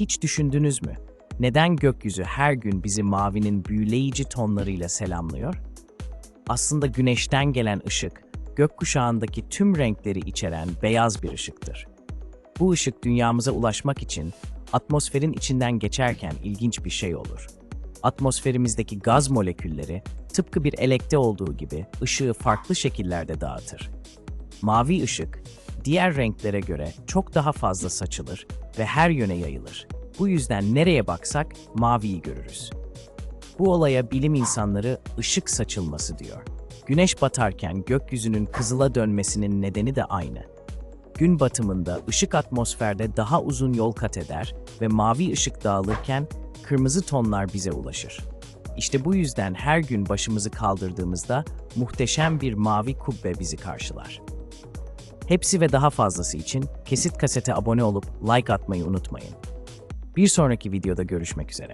Hiç düşündünüz mü? Neden gökyüzü her gün bizi mavinin büyüleyici tonlarıyla selamlıyor? Aslında güneşten gelen ışık, gökkuşağındaki tüm renkleri içeren beyaz bir ışıktır. Bu ışık dünyamıza ulaşmak için atmosferin içinden geçerken ilginç bir şey olur. Atmosferimizdeki gaz molekülleri tıpkı bir elekte olduğu gibi ışığı farklı şekillerde dağıtır. Mavi ışık diğer renklere göre çok daha fazla saçılır ve her yöne yayılır. Bu yüzden nereye baksak maviyi görürüz. Bu olaya bilim insanları ışık saçılması diyor. Güneş batarken gökyüzünün kızıla dönmesinin nedeni de aynı. Gün batımında ışık atmosferde daha uzun yol kat eder ve mavi ışık dağılırken kırmızı tonlar bize ulaşır. İşte bu yüzden her gün başımızı kaldırdığımızda muhteşem bir mavi kubbe bizi karşılar. Hepsi ve daha fazlası için Kesit Kaset'e abone olup like atmayı unutmayın. Bir sonraki videoda görüşmek üzere.